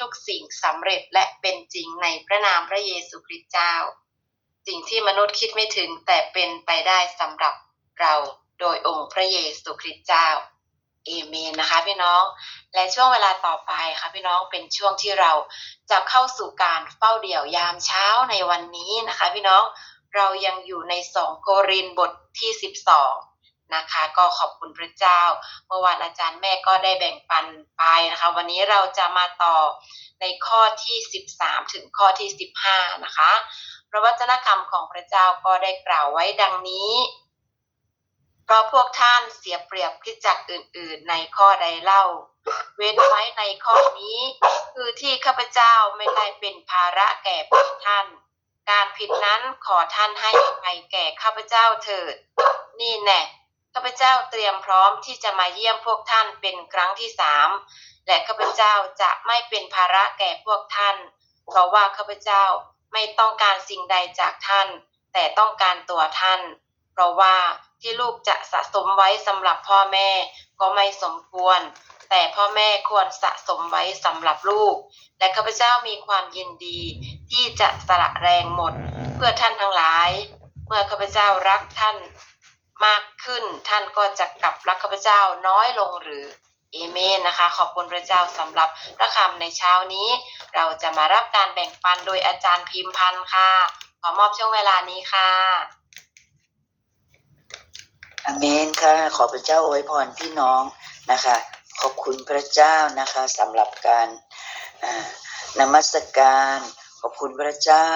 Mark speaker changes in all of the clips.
Speaker 1: ทุกสิ่งสำเร็จและเป็นจริงในพระนามพระเยซูคริสต์เจ้า สิ่งที่มนุษย์คิดไม่ถึงแต่เป็นไปได้สำหรับเราโดยองค์พระเยซูคริสต์เจ้าเอเมนนะคะพี่น้องและช่วงเวลาต่อไปค่ะพี่น้องเป็นช่วงที่เราจะเข้าสู่การเฝ้าเดี่ยวยามเช้าในวันนี้นะคะพี่น้องเรายังอยู่ในสองโครินบทที่ 12 นะคะ ก็ขอบคุณพระเจ้าเมื่อวานอาจารย์แม่ก็ได้แบ่งปันไปนะคะ วันนี้เราจะมาต่อในข้อที่ 13 ถึงข้อที่ 15 นะคะพระวจนะคำของพระเจ้าก็ได้กล่าวไว้ดังนี้เพราะพวกท่านเสียเปรียบคริสตจักรอื่น ๆ ในข้อใดเล่า เว้นไว้ในข้อนี้ คือที่ข้าพเจ้าไม่ได้เป็นภาระแก่พวกท่าน การผิดนั้นขอท่านให้อภัยแก่ข้าพเจ้าเถิด นี่แน่ ข้าพเจ้าเตรียมพร้อมที่จะมาเยี่ยมพวกท่านเป็นครั้งที่สามและข้าพเจ้าจะไม่เป็นภาระแก่พวกท่าน เพราะว่าข้าพเจ้าไม่ต้องการสิ่งใดจากท่าน แต่ต้องการตัวท่าน เพราะว่าที่ลูกจะสะสมไว้สำหรับพ่อแม่ก็ไม่สมควร แต่พ่อแม่ควรสะสมไว้สำหรับลูก และข้าพเจ้ามีความยินดีที่จะสละแรงหมด เพื่อท่านทั้งหลาย เมื่อข้าพเจ้ารักท่าน มากขึ้น ท่านก็จะกลับรักข้าพเจ้าน้อยลงหรือเอเมนนะคะ ขอบคุณพระเจ้าสำหรับพระคำในเช้านี้ เราจะมารับการแบ่งปันโดยอาจารย์พิมพันธ์ค่ะ ขอมอบช่วงเวลานี้ค่ะ
Speaker 2: อเมนค่ะ ขอพระเจ้าอวยพรพี่น้องนะคะ ขอบคุณพระเจ้านะคะสำหรับการนมัสการ ขอบคุณพระเจ้า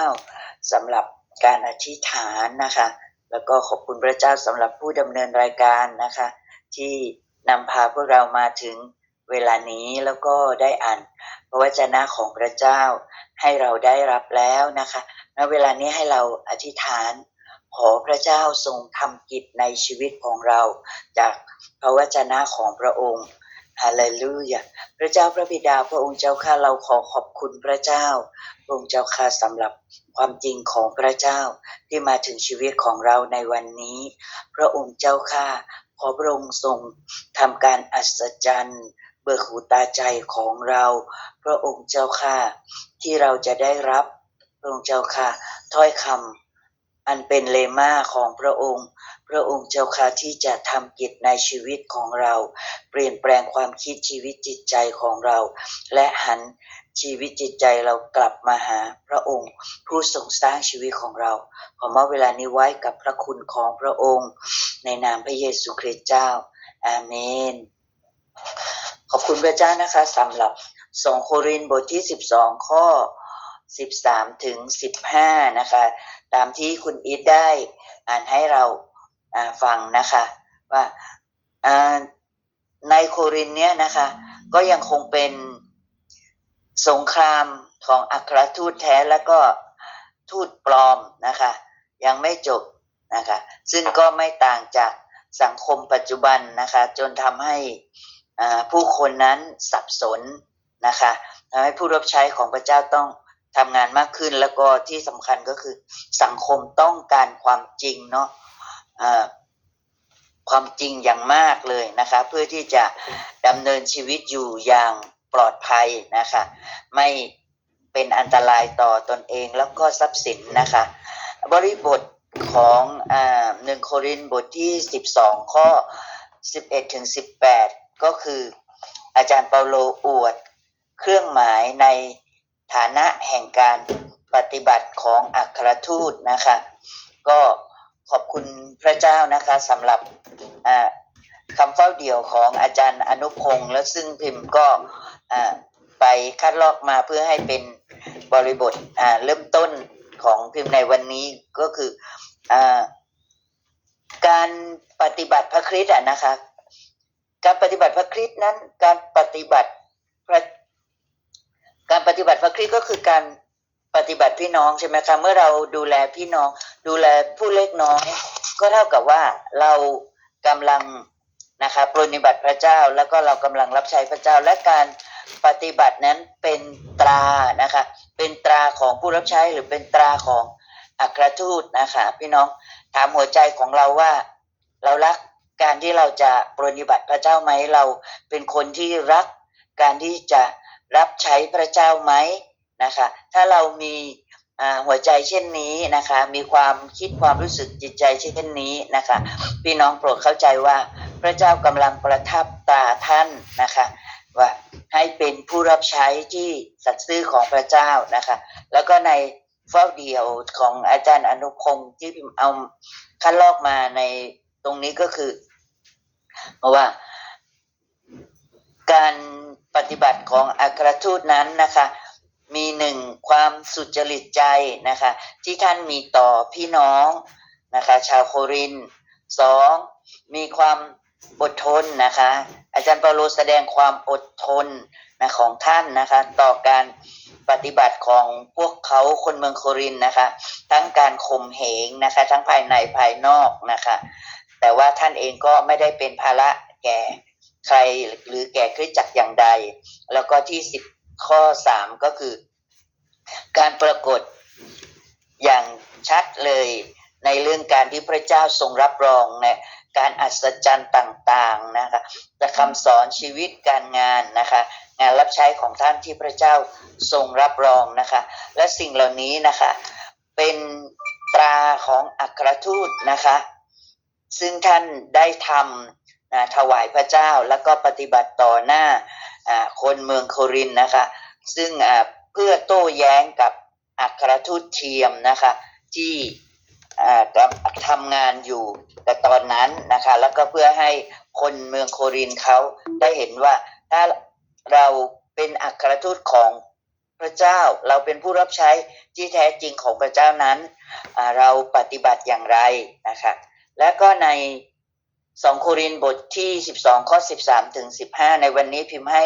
Speaker 2: สำหรับการอธิษฐานนะคะ แล้วก็ขอบคุณพระเจ้าสำหรับผู้ดำเนินรายการนะคะ ที่นำพาพวกเรามาถึงเวลานี้แล้วก็ได้อ่านพระวจนะของพระเจ้าให้เราได้รับแล้วนะคะณเวลานี้ให้เราอธิษฐาน ขอพระเจ้าทรงทำกิจในชีวิตของเรา จากพระวจนะของพระองค์ ฮาเลลูยาพระเจ้าพระบิดาพระองค์เจ้าข้าเราขอขอบคุณพระเจ้า พระองค์เจ้าข้าสำหรับความจริงของพระเจ้าที่มาถึงชีวิตของเราในวันนี้ พระองค์เจ้าข้าขอพระองค์ทรงทำการอัศจรรย์เบิกหูตาใจของเรา พระองค์เจ้าข้าที่เราจะได้รับพระองค์เจ้าข้าถ้อยคำ อันเป็นเลมาของพระองค์ พระองค์เจ้าค่ะที่จะทำกิจในชีวิตของเรา เปลี่ยนแปลงความคิดชีวิตจิตใจของเรา และหันชีวิตจิตใจเรากลับมาหาพระองค์ ผู้ทรงสร้างชีวิตของเรา ขอมอบเวลานี้ไว้กับพระคุณของพระองค์ ในนามพระเยซูคริสต์เจ้า อาเมน ขอบคุณพระเจ้านะคะสำหรับสองโครินธ์บทที่ 12 ข้อ 13 ถึง 15 นะคะ ตามที่คุณอีทได้อ่านให้เราฟังนะคะ ว่าในโครินเนี้ยนะคะ ก็ยังคงเป็นสงครามของอัครทูตแท้แล้วก็ทูตปลอมนะคะ ยังไม่จบนะคะ ซึ่งก็ไม่ต่างจากสังคมปัจจุบันนะคะ จนทำให้ผู้คนนั้นสับสนนะคะทำให้ผู้รับใช้ของพระเจ้าต้อง ทำงานมากขึ้นแล้วก็ที่สำคัญก็คือ สังคมต้องการความจริงเนาะอ่าความจริงอย่างมากเลยนะคะ เพื่อที่จะดำเนินชีวิตอยู่อย่างปลอดภัยนะคะ ไม่เป็นอันตรายต่อตนเองแล้วก็ทรัพย์สินนะคะ บริบทของหนึ่งโครินบทที่ 12 ข้อ 11ถึง18 ก็คืออาจารย์เปาโลอวด เครื่องหมายใน ฐานะแห่งการปฏิบัติของอัครทูตนะคะ ก็ขอบคุณพระเจ้านะคะสำหรับคำเฝ้าเดี่ยวของอาจารย์อนุพงศ์แล้วซึ่งพิมพ์ก็ไปคัดลอกมาเพื่อให้เป็นบริบทเริ่มต้นของพิมพ์ในวันนี้ก็คืออการปฏิบัติพระคริสต์นะคะ การปฏิบัติพระคริสต์นั้นการปฏิบัติพระ การปฏิบัติพระคริสต์ก็คือการปฏิบัติพี่น้องใช่ไหมคะเมื่อเราดูแลพี่น้อง ดูแลผู้เล็กน้อย ก็เท่ากับว่าเรากำลังนะคะปฏิบัติพระเจ้าแล้วก็เรากำลังรับใช้พระเจ้าและการปฏิบัตินั้นเป็นตรานะคะเป็นตราของผู้รับใช้หรือเป็นตราของอัครทูตนะคะพี่น้องถามหัวใจของเราว่าเรารักการที่เราจะปฏิบัติพระเจ้าไหมเราเป็นคนที่รักการที่จะ รับใช้พระเจ้าไหมนะคะ ถ้าเรามีหัวใจเช่นนี้นะคะ มีความคิดความรู้สึกจิตใจเช่นนี้นะคะ พี่น้องโปรดเข้าใจว่าพระเจ้ากำลังประทับตาท่านนะคะ ว่าให้เป็นผู้รับใช้ที่สัตย์ซื่อของพระเจ้านะคะ แล้วก็ในเฝ้าเดียวของอาจารย์อนุพงศ์ที่พิมพ์เอาคัดลอกมาในตรงนี้ก็คือเพราะว่า การปฏิบัติของอัครทูตนั้นนะคะ มีหนึ่งความสุจริตใจนะคะ ที่ท่านมีต่อพี่น้องนะคะ ชาวโครินสองมีความอดทนนะคะ อาจารย์เปาโลแสดงความอดทนนะของท่านนะคะ ต่อการปฏิบัติของพวกเขาคนเมืองโครินนะคะ ทั้งการข่มเหงนะคะ ทั้งภายในภายนอกนะคะ แต่ว่าท่านเองก็ไม่ได้เป็นภาระแก่ ใครหรือแก่คริสตจักรอย่างใด แล้วก็ที่สิบข้อสามก็คือ การปรากฏอย่างชัดเลยในเรื่องการที่พระเจ้าทรงรับรองในการอัศจรรย์ต่างๆนะคะแต่คำสอนชีวิตการงานนะคะ งานรับใช้ของท่านที่พระเจ้าทรงรับรองนะคะ และสิ่งเหล่านี้นะคะเป็นตราของอัครทูตนะคะ ซึ่งท่านได้ทำ นะถวายพระเจ้าแล้วก็ปฏิบัติต่อหน้าคนเมืองโครินนะคะ ซึ่งเพื่อโต้แย้งกับอัครทูตเทียมนะคะที่ทำงานอยู่แต่ตอนนั้นนะคะ แล้วก็เพื่อให้คนเมืองโครินเขาได้เห็นว่าถ้าเราเป็นอัครทูตของพระเจ้าเราเป็นผู้รับใช้ที่แท้จริงของพระเจ้านั้น เราปฏิบัติอย่างไรนะคะ และก็ใน สองโครินธ์บทที่12ข้อ13ถึง15ในวันนี้พิมพ์ให้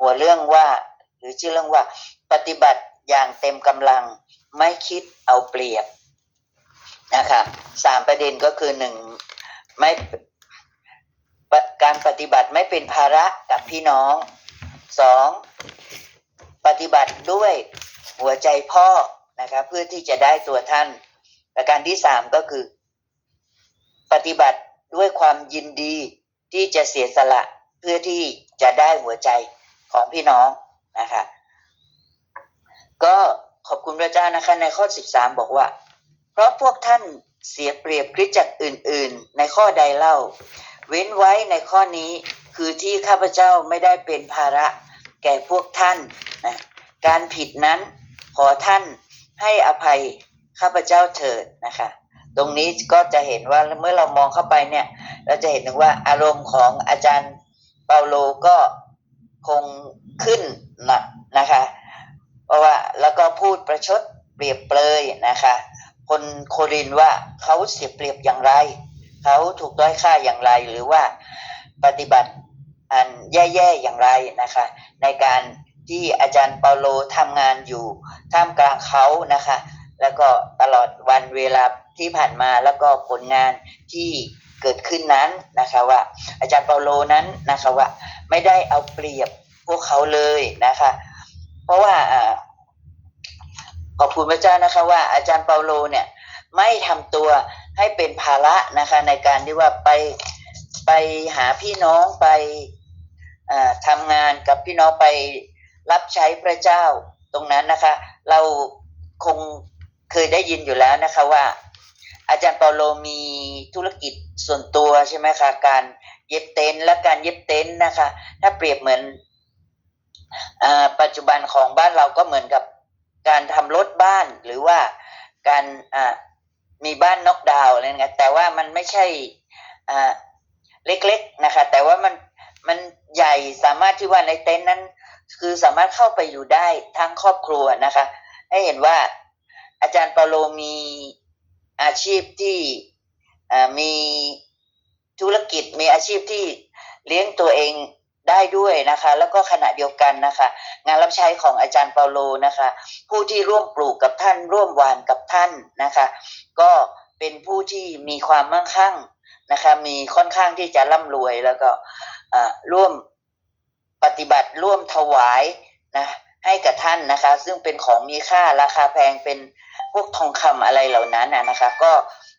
Speaker 2: หัวเรื่องว่า หรือชื่อเรื่องว่า ปฏิบัติอย่างเต็มกำลังไม่คิดเอาเปรียบนะคะสามประเด็นก็คือหนึ่งไม่การปฏิบัติไม่เป็นภาระกับพี่น้องสองปฏิบัติด้วยหัวใจพ่อนะคะเพื่อที่จะได้ตัวท่านประการที่สามก็คือ ปฏิบัติ ด้วยความยินดีที่จะเสียสละเพื่อที่จะได้หัวใจของพี่น้องนะคะก็ขอบคุณพระเจ้านะคะในข้อ 13 บอกว่า เพราะพวกท่านเสียเปรียบคริสจักรอื่น ๆ ในข้อใดเล่า เว้นไว้ในข้อนี้คือที่ข้าพเจ้าไม่ได้เป็นภาระแก่พวกท่านนะการผิดนั้นขอท่านให้อภัยข้าพเจ้าเถิดนะคะ ตรงนี้ก็จะเห็นว่าเมื่อเรามองเข้าไปเนี่ย เราจะเห็นถึงว่าอารมณ์ของอาจารย์เปาโลก็คงขึ้นนะนะคะ เพราะว่าแล้วก็พูดประชดเปรียบเปรยนะคะ คนโครินว่าเขาเสียเปรียบอย่างไร เขาถูกด้อยค่าอย่างไรหรือว่าปฏิบัติอันแย่ๆอย่างไรนะคะ ในการที่อาจารย์เปาโลทำงานอยู่ท่ามกลางเขานะคะ แล้วก็ตลอดวันเวลา ที่ผ่านมาแล้วก็ผลงานที่เกิดขึ้นนั้นนะคะว่า อาจารย์เปาโลนั้นนะคะว่า ไม่ได้เอาเปรียบพวกเขาเลยนะคะ เพราะว่าขอบคุณพระเจ้านะคะว่าอาจารย์เปาโลเนี่ยไม่ทำตัวให้เป็นภาระนะคะในการที่ว่าไปไปหาพี่น้องไปอ่าทำงานกับพี่น้องไปรับใช้พระเจ้าตรงนั้นนะคะ เราคงเคยได้ยินอยู่แล้วนะคะว่า อาจารย์เปาโลมีธุรกิจส่วนตัวใช่ไหมคะ การเย็บเต็นท์และการเย็บเต็นท์นะคะ ถ้าเปรียบเหมือนอปัจจุบันของบ้านเราก็เหมือนกับการทำรถบ้านหรือว่าการมีบ้านนอกดาวน์อะไรเงี้ยแต่ว่ามันไม่ใช่เล็กๆนะคะ แต่ว่ามันมันใหญ่สามารถที่ว่าในเต็นท์นั้น คือสามารถเข้าไปอยู่ได้ทั้งครอบครัวนะคะ ให้เห็นว่าอาจารย์เปาโลมี อาชีพที่มีธุรกิจมีอาชีพที่เลี้ยงตัวเองได้ด้วยนะคะ แล้วก็ขณะเดียวกันนะคะ งานรับใช้ของอาจารย์เปาโลนะคะ ผู้ที่ร่วมปลูกกับท่านร่วมหวานกับท่านนะคะ ก็เป็นผู้ที่มีความมั่งคั่งนะคะ มีค่อนข้างที่จะร่ำรวยแล้วก็ร่วมปฏิบัติร่วมถวายนะให้กับท่านนะคะ ซึ่งเป็นของมีค่าราคาแพงเป็น พวกทองคำอะไรเหล่านั้นนะคะ ก็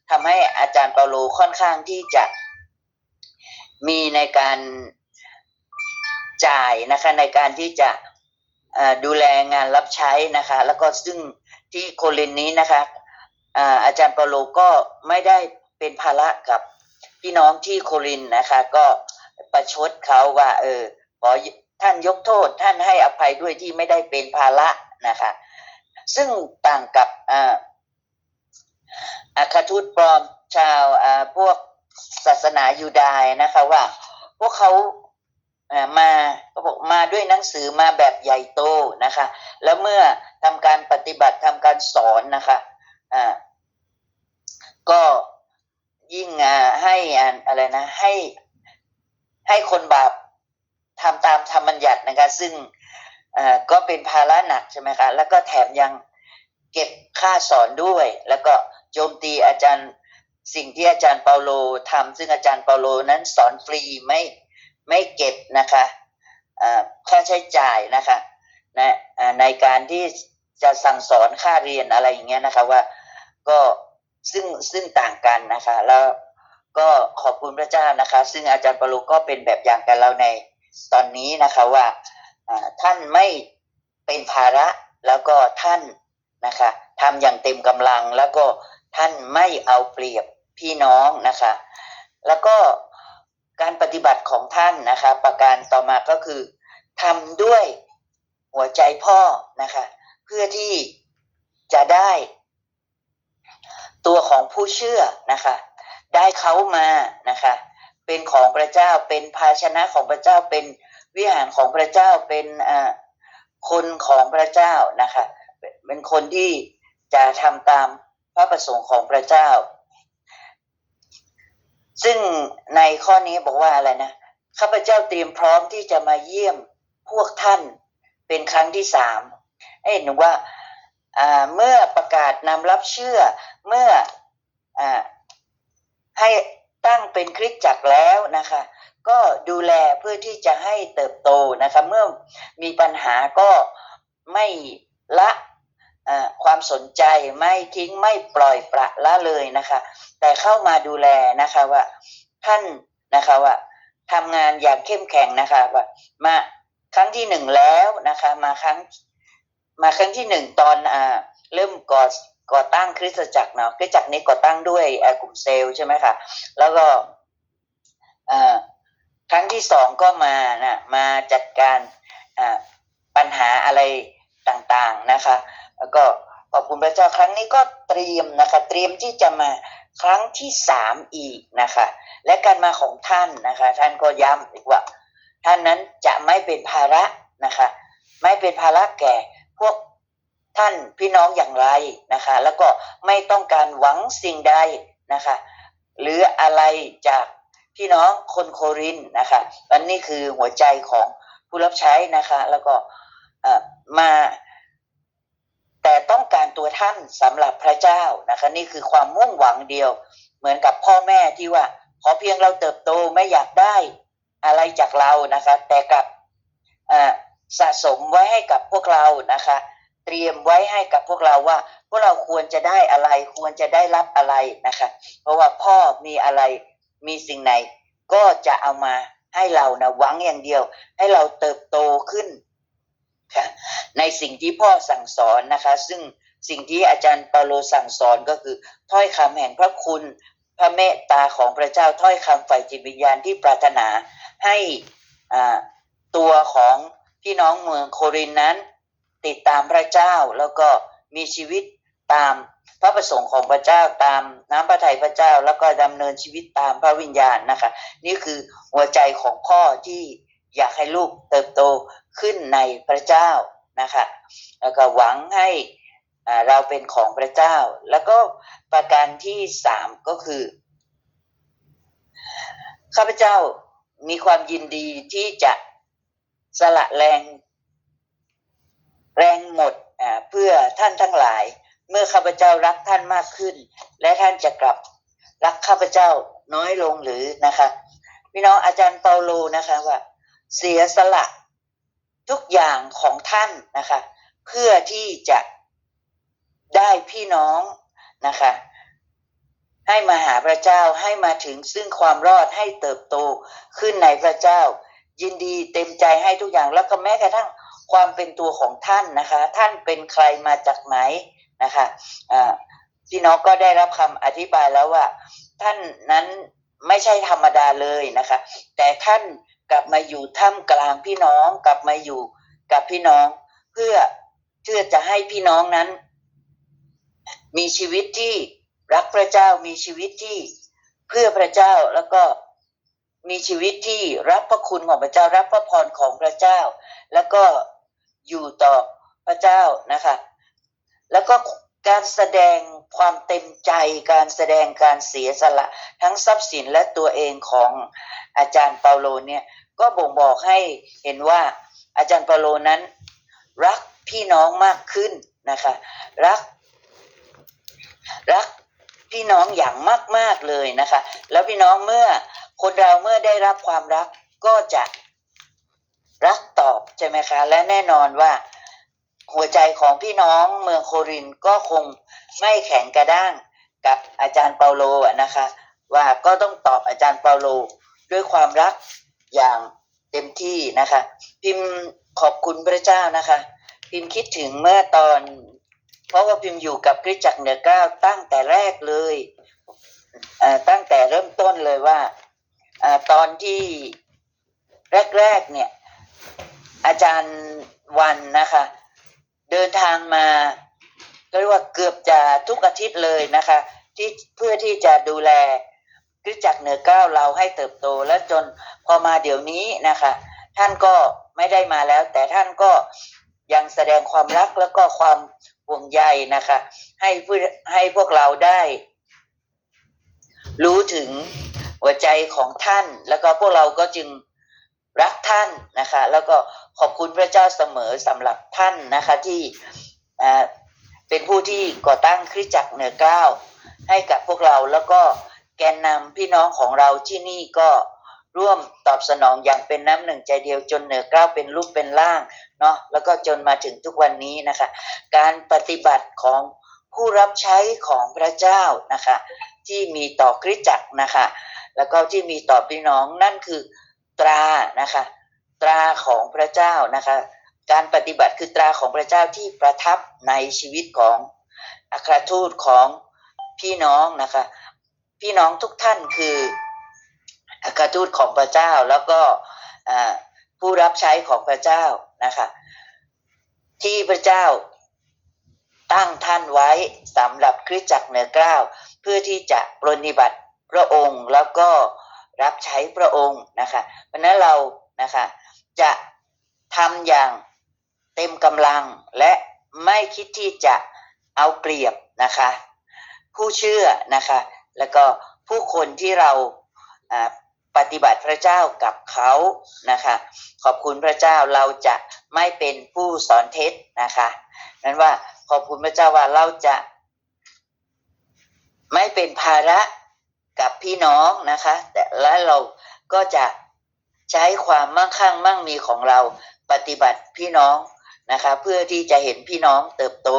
Speaker 2: ทำให้อาจารย์เปาโลค่อนข้างที่จะมีในการจ่ายนะคะในการที่จะดูแลงานรับใช้นะคะ แล้วก็ซึ่งที่โคลินนี้นะคะอาอาจารย์เปาโลก็ไม่ได้เป็นภาระกับพี่น้องที่โคลินนะคะ ก็ประชดเขาว่า เออขอท่านยกโทษท่านให้อภัยด้วยที่ไม่ได้เป็นภาระนะคะ ซึ่งต่างกับอาคาทูตปลอมชาวอ่าพวกศาสนายูดายนะคะว่า พวกเขาามาเขาบอกมาด้วยหนังสือมาแบบใหญ่โตนะคะ แล้วเมื่อทำการปฏิบัติทำการสอนนะคะอ่าก็ยิ่งอ่าให้อะไรนะให้ให้คนบาปทำตามธรรมบัญญัตินะคะ ซึ่ง ก็เป็นภาระหนักใช่ไหมคะ แล้วก็แถมยังเก็บค่าสอนด้วย แล้วก็โจมตีอาจารย์สิ่งที่อาจารย์เปาโลทำซึ่งอาจารย์เปาโลนั้นสอนฟรีไม่ไม่เก็บนะคะค่าใช้จ่ายนะคะนะในการที่จะสั่งสอนค่าเรียนอะไรอย่างเงี้ยนะคะว่าก็ซึ่งซึ่งต่างกันนะคะ แล้วก็ขอบคุณพระเจ้านะคะ ซึ่งอาจารย์เปาโลก็เป็นแบบอย่างกับเราในตอนนี้นะคะว่า ท่านไม่เป็นภาระแล้วก็ท่านนะคะทำอย่างเต็มกำลังแล้วก็ท่านไม่เอาเปรียบพี่น้องนะคะ แล้วก็การปฏิบัติของท่านนะคะ ประการต่อมาก็คือทำด้วยหัวใจพ่อนะคะ เพื่อที่จะได้ตัวของผู้เชื่อนะคะ ได้เขามานะคะ เป็นของพระเจ้าเป็นภาชนะของพระเจ้าเป็น วิหารของพระเจ้าเป็นคนของพระเจ้านะคะเป็นคนที่จะทำตามพระประสงค์ของพระเจ้า ซึ่งในข้อนี้บอกว่าอะไรนะข้าพเจ้าเตรียมพร้อมที่จะมาเยี่ยมพวกท่านเป็นครั้งที่สามเอ้หนูว่าเมื่อประกาศนำรับเชื่อเมื่ออให้ตั้งเป็นคริสตจักรแล้วนะคะ ก็ดูแลเพื่อที่จะให้เติบโตนะคะเมื่อมีปัญหาก็ไม่ละความสนใจไม่ทิ้งไม่ปล่อยปละละเลยนะคะ แต่เข้ามาดูแลนะคะว่าท่านนะคะว่าทำงานอย่างเข้มแข็งนะคะว่ามาครั้งที่หนึ่งแล้วนะคะมาครั้งมาครั้งที่หนึ่งตอนอ่าเริ่มก่อก่อตั้งคริสตจักรเนาะคริสตจักรนี้ก่อตั้งด้วยกลุ่มเซลล์ใช่ไหมคะแล้วก็อ่า ครั้งที่สองก็มานะมาจัดการปัญหาอะไรต่างๆนะคะ แล้วก็ขอบคุณพระเจ้าครั้งนี้ก็เตรียมนะคะเตรียมที่จะมาครั้งที่สามอีกนะคะ และการมาของท่านนะคะ ท่านก็ย้ำอีกว่า ท่านนั้นจะไม่เป็นภาระนะคะ ไม่เป็นภาระแก่พวกท่านพี่น้องอย่างไรนะคะ แล้วก็ไม่ต้องการหวังสิ่งใดนะคะ หรืออะไรจาก พี่น้องคนโครินธ์นะคะอันนี้คือหัวใจของผู้รับใช้นะคะ แล้วก็มาแต่ต้องการตัวท่านสำหรับพระเจ้านะคะ นี่คือความมุ่งหวังเดียว เหมือนกับพ่อแม่ที่ว่า ขอเพียงเราเติบโตไม่อยากได้อะไรจากเรานะคะ แต่กับสะสมไว้ให้กับพวกเรานะคะ เตรียมไว้ให้กับพวกเราว่า พวกเราควรจะได้อะไร ควรจะได้รับอะไรนะคะ เพราะว่าพ่อมีอะไร มีสิ่งไหน ก็จะเอามาให้เรานะหวังอย่างเดียว ให้เราเติบโตขึ้นค่ะในสิ่งที่พ่อสั่งสอนนะคะ ซึ่งสิ่งที่อาจารย์เปาโลสั่งสอนก็คือ ถ้อยคำแห่งพระคุณ พระเมตตาของพระเจ้าถ้อยคำฝ่ายจิตวิญญาณที่ปรารถนาให้ตัวของพี่น้องเมืองโครินนั้น ติดตามพระเจ้าแล้วก็มีชีวิตตาม พระประสงค์ของพระเจ้าตามน้ำพระทัยพระเจ้าแล้วก็ดำเนินชีวิตตามพระวิญญาณนะคะ นี่คือหัวใจของพ่อที่อยากให้ลูกเติบโตขึ้นในพระเจ้านะคะแล้วก็หวังให้เราเป็นของพระเจ้า แล้วก็ประการที่สามก็คือข้าพเจ้ามีความยินดีที่จะสละแรง แรงหมดเพื่อท่านทั้งหลาย เมื่อข้าพเจ้ารักท่านมากขึ้น และท่านจะกลับรักข้าพเจ้าน้อยลงหรือนะคะพี่น้องอาจารย์เปาโลนะคะว่า เสียสละทุกอย่างของท่านนะคะ เพื่อที่จะได้พี่น้องนะคะ ให้มาหาพระเจ้าให้มาถึงซึ่งความรอดให้เติบโตขึ้นในพระเจ้า ยินดีเต็มใจให้ทุกอย่างแล้วก็แม้กระทั่งความเป็นตัวของท่านนะคะ ท่านเป็นใครมาจากไหน นะคะพี่น้องก็ได้รับคำอธิบายแล้วว่า ท่านนั้นไม่ใช่ธรรมดาเลยนะคะ แต่ท่านกลับมาอยู่ท่ามกลางพี่น้องกลับมาอยู่กับพี่น้อง เพื่อเพื่อจะให้พี่น้องนั้น มีชีวิตที่รักพระเจ้ามีชีวิตที่เพื่อพระเจ้าแล้วก็มีชีวิตที่รับพระคุณของพระเจ้ารับพระพรของพระเจ้า แล้วก็อยู่ต่อพระเจ้านะคะ แล้วก็การแสดงความเต็มใจการแสดงการเสียสละ ทั้งทรัพย์สินและตัวเองของอาจารย์เปาโลเนี่ยก็บ่งบอกให้เห็นว่าอาจารย์เปาโลนั้น รักพี่น้องมากขึ้นนะคะรัก รักพี่น้องอย่างมาก ๆเลยนะคะ แล้วพี่น้องเมื่อคนเราเมื่อได้รับความรักก็จะรักตอบใช่ไหมคะ และแน่นอนว่า หัวใจของพี่น้องเมืองโครินก็คงไม่แข็งกระด้างกับอาจารย์เปาโลนะคะ ว่าก็ต้องตอบอาจารย์เปาโลด้วยความรักอย่างเต็มที่นะคะ พิมพ์ขอบคุณพระเจ้านะคะ พิมพ์คิดถึงเมื่อตอน เพราะว่าพิมพ์อยู่กับคริสตจักรเหนือเก้าตั้งแต่แรกเลยอ่อตั้งแต่เริ่มต้นเลยว่าอ่อตอนที่แรกๆเนี่ยอาจารย์วันนะคะ เดินทางมาก็เรียกว่าเกือบจะทุกอาทิตย์เลยนะคะ ที่เพื่อที่จะดูแลคริสจักรเหนือเก้าเราให้เติบโตและจนพอมาเดี๋ยวนี้นะคะ ท่านก็ไม่ได้มาแล้ว แต่ท่านก็ยังแสดงความรักแล้วก็ความห่วงใยนะคะ ให้ผู้ให้พวกเราได้ รู้ถึงหัวใจของท่านแล้วก็พวกเราก็จึง รักท่านนะคะ แล้วก็ขอบคุณพระเจ้าเสมอสำหรับท่านนะคะที่เป็นผู้ที่ก่อตั้งคริสตจักรเหนือเกล้าให้กับพวกเราแล้วก็แกนนำพี่น้องของเราที่นี่ก็ร่วมตอบสนองอย่างเป็นน้ำหนึ่งใจเดียวจนเหนือเกล้าเป็นรูปเป็นร่างเนาะแล้วก็จนมาถึงทุกวันนี้นะคะ การปฏิบัติของผู้รับใช้ของพระเจ้านะคะ ที่มีต่อคริสตจักรนะคะ แล้วก็ที่มีต่อพี่น้องนั่นคือ ตรานะคะ ตราของพระเจ้านะคะ การปฏิบัติคือตราของพระเจ้าที่ประทับในชีวิตของอัครทูตของพี่น้องนะคะ พี่น้องทุกท่านคืออัครทูตของพระเจ้าแล้วก็ผู้รับใช้ของพระเจ้านะคะ ที่พระเจ้าตั้งท่านไว้สำหรับคริสตจักรเหนือเกล้าเพื่อที่จะปรนนิบัติพระองค์แล้วก็ รับใช้พระองค์นะคะเพราะนั้นเรานะคะจะทำอย่างเต็มกำลังและไม่คิดที่จะเอาเปรียบนะคะ ผู้เชื่อนะคะ แล้วก็ผู้คนที่เราอ่าปฏิบัติพระเจ้ากับเขานะคะ ขอบคุณพระเจ้าเราจะไม่เป็นผู้สอนเท็จนะคะนั้นว่าขอบคุณพระเจ้าว่าเราจะไม่เป็นภาระ กับพี่น้องนะคะ แต่และเราก็จะใช้ความมั่งคั่งมั่งมีของเราปฏิบัติพี่น้องนะคะ เพื่อที่จะเห็นพี่น้องเติบโต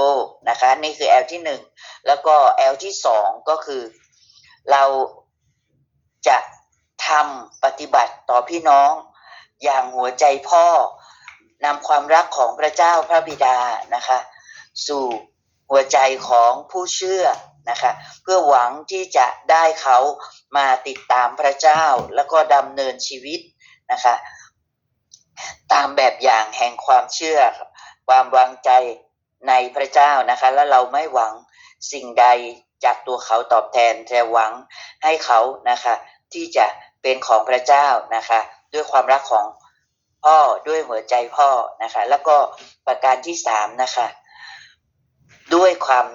Speaker 2: นะคะ นี่คือแอลที่หนึ่งแล้วก็แอลที่สองก็คือ เราจะทำปฏิบัติต่อพี่น้อง อย่างหัวใจพ่อนำความรักของพระเจ้าพระบิดานะคะ สู่ หัวใจของผู้เชื่อนะคะเพื่อหวังที่จะได้เขามาติดตามพระเจ้าแล้วก็ดำเนินชีวิตนะคะตามแบบอย่างแห่งความเชื่อ ความวางใจในพระเจ้านะคะ แล้วเราไม่หวังสิ่งใดจากตัวเขาตอบแทนแต่หวังให้เขานะคะที่จะเป็นของพระเจ้านะคะ ด้วยความรักของพ่อด้วยหัวใจพ่อนะคะ แล้วก็ประการที่สามนะคะ ด้วยความ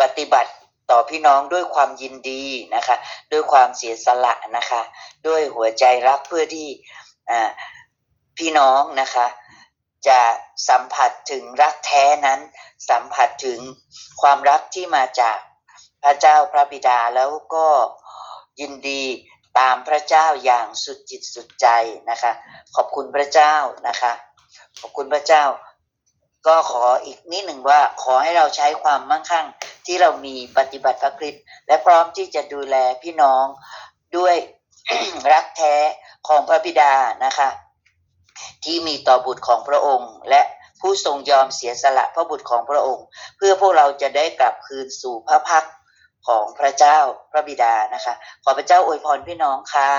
Speaker 2: ปฏิบัติต่อพี่น้องด้วยความยินดีนะคะ ด้วยความเสียสละนะคะ ด้วยหัวใจรักเพื่อที่พี่น้องนะคะ จะสัมผัสถึงรักแท้นั้น สัมผัสถึงความรักที่มาจากพระเจ้าพระบิดาแล้วก็ยินดีตามพระเจ้าอย่างสุดจิตสุดใจนะคะ ขอบคุณพระเจ้านะคะ ขอบคุณพระเจ้า ก็ขออีกนิดหนึ่งว่าขอให้เราใช้ความมั่งคั่งที่เรามีปฏิบัติพระคริสต์และพร้อมที่จะดูแลพี่น้องด้วยรักแท้ของพระบิดานะคะ ที่มีต่อบุตรของพระองค์ และผู้ทรงยอมเสียสละพระบุตรของพระองค์ เพื่อพวกเราจะได้กลับคืนสู่พระพักของพระเจ้าพระบิดานะคะ ขอพระเจ้าอวยพรพี่น้องค่ะ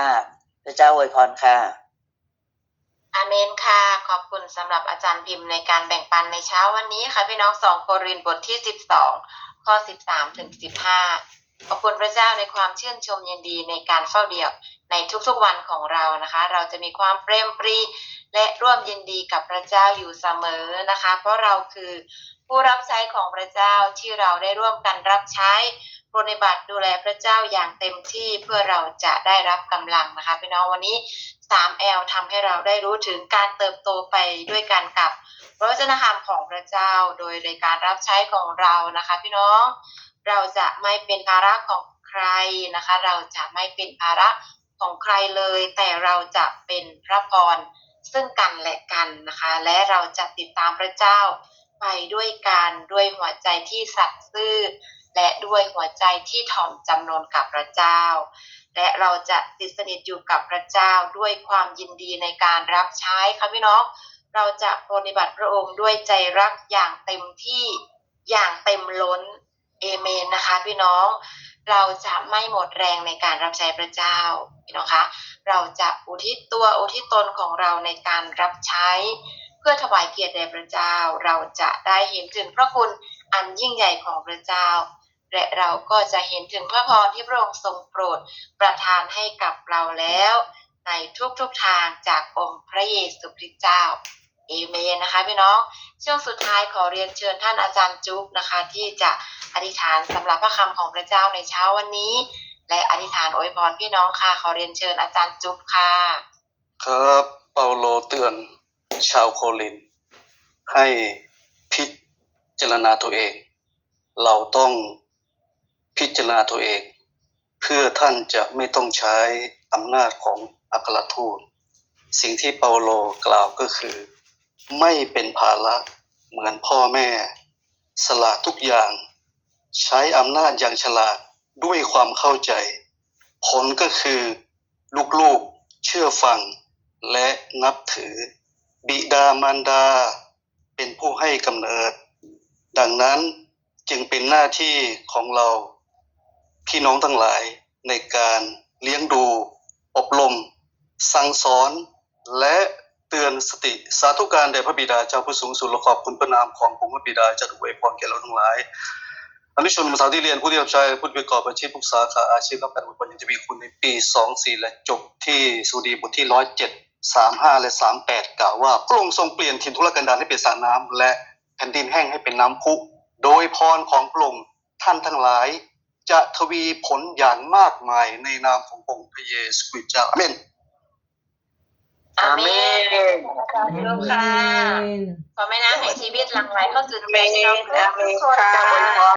Speaker 2: พระเจ้าอวยพรค่ะ
Speaker 1: อาเมนค่ะ ขอบคุณสำหรับอาจารย์พิมพ์ในการแบ่งปันในเช้าวันนี้ค่ะ พี่น้องสองโครินบทที่12ข้อ13ถึง15ขอบคุณพระเจ้าในความชื่นชมยินดีในการเฝ้าเดี่ยว ในทุกๆวันของเรานะคะ เราจะมีความเปรมปรีและร่วมยินดีกับพระเจ้าอยู่เสมอนะคะ เพราะเราคือผู้รับใช้ของพระเจ้าที่เราได้ร่วมกันรับใช้ปฏิบัติดูแลพระเจ้าอย่างเต็มที่เพื่อเราจะได้รับกำลังนะคะพี่น้องวันนี้ 3L ทำให้เราได้รู้ถึงการเติบโตไปด้วยกันกับพระวจนะธรรมของพระเจ้า โดยในการรับใช้ของเรานะคะ พี่น้องเราจะไม่เป็นภาระของใครนะคะ เราจะไม่เป็นภาระ ของใครเลย แต่เราจะเป็นพระพรซึ่งกันและกันนะคะ และเราจะติดตามพระเจ้าไปด้วยกันด้วยหัวใจที่สัตย์ซื่อ และด้วยหัวใจที่ถ่อมจำนนกับพระเจ้า และเราจะติดสนิทอยู่กับพระเจ้าด้วยความยินดีในการรับใช้ค่ะพี่น้องเราจะปฏิบัติพระองค์ด้วยใจรักอย่างเต็มที่อย่างเต็มล้นเอเมนนะคะพี่น้อง เราจะไม่หมดแรงในการรับใช้พระเจ้าพี่น้องคะเราจะอุทิศตัวอุทิศตนของเราในการรับใช้ เพื่อถวายเกียรติแด่พระเจ้า เราจะได้เห็นถึงพระคุณอันยิ่งใหญ่ของพระเจ้า และเราก็จะเห็นถึงพระพรที่พระองค์ทรงโปรดประทานให้กับเราแล้ว ในทุกๆทางจากองค์พระเยซูคริสต์เจ้า อเมนนะคะพี่น้องช่วงสุดท้ายขอเรียนเชิญท่านอาจารย์จุ๊บนะคะ ที่จะอธิษฐานสำหรับพระคำของพระเจ้าในเช้าวันนี้ และอธิษฐานอวยพรพี่น้องค่ะ ขอเรียนเชิญอาจารย์จุ๊บค่ะ
Speaker 3: ครับเปาโลเตือนชาวโคลิน ให้พิจารณาตัวเอง เราต้องพิจารณาตัวเอง เพื่อท่านจะไม่ต้องใช้อำนาจของอัครทูต สิ่งที่เปาโลกล่าวก็คือ ไม่เป็นภาระเหมือนพ่อแม่ สละทุกอย่าง ใช้อำนาจอย่างฉลาดด้วยความเข้าใจ ผลก็คือ ลูกๆเชื่อฟัง และนับถือ บิดามารดา เป็นผู้ให้กำเนิด ดังนั้นจึงเป็นหน้าที่ของเรา พี่น้องทั้งหลายในการเลี้ยงดู อบรม สั่งสอนและ เตือนสติสาธุการแด่พระบิดาเจ้าผู้สูงสุดและขอบคุณพระนามขององค์พระบิดาจะถูกอวยพรแก่เราทั้งหลายอนุชนภาษาที่เรียนผู้ที่รับใช้ผู้ประกอบอาชีพทุกสาขาอาชีพรับการอวยพรยังจะมีคุณในปี 24 และจบที่สุดีบทที่ 107 35 และ 38 กล่าวว่าพระองค์ทรงเปลี่ยนถิ่นทุรกันดารให้เป็นสระน้ำและแผ่นดินแห้งให้เป็นน้ำพุ โดยพรของพระองค์ท่านทั้งหลาย จะทวีผลอย่างมากมายในนามขององค์พระเยซูคริสต์เจ้าอาเมน
Speaker 1: อาเมน
Speaker 2: อาเมน
Speaker 1: อาจารย์จุ๊บค่ะขอแม่น้ำแห่งชีวิตหลั่งไหลเข้าสู่ใจเราทุกคน
Speaker 2: อาเมนค่ะ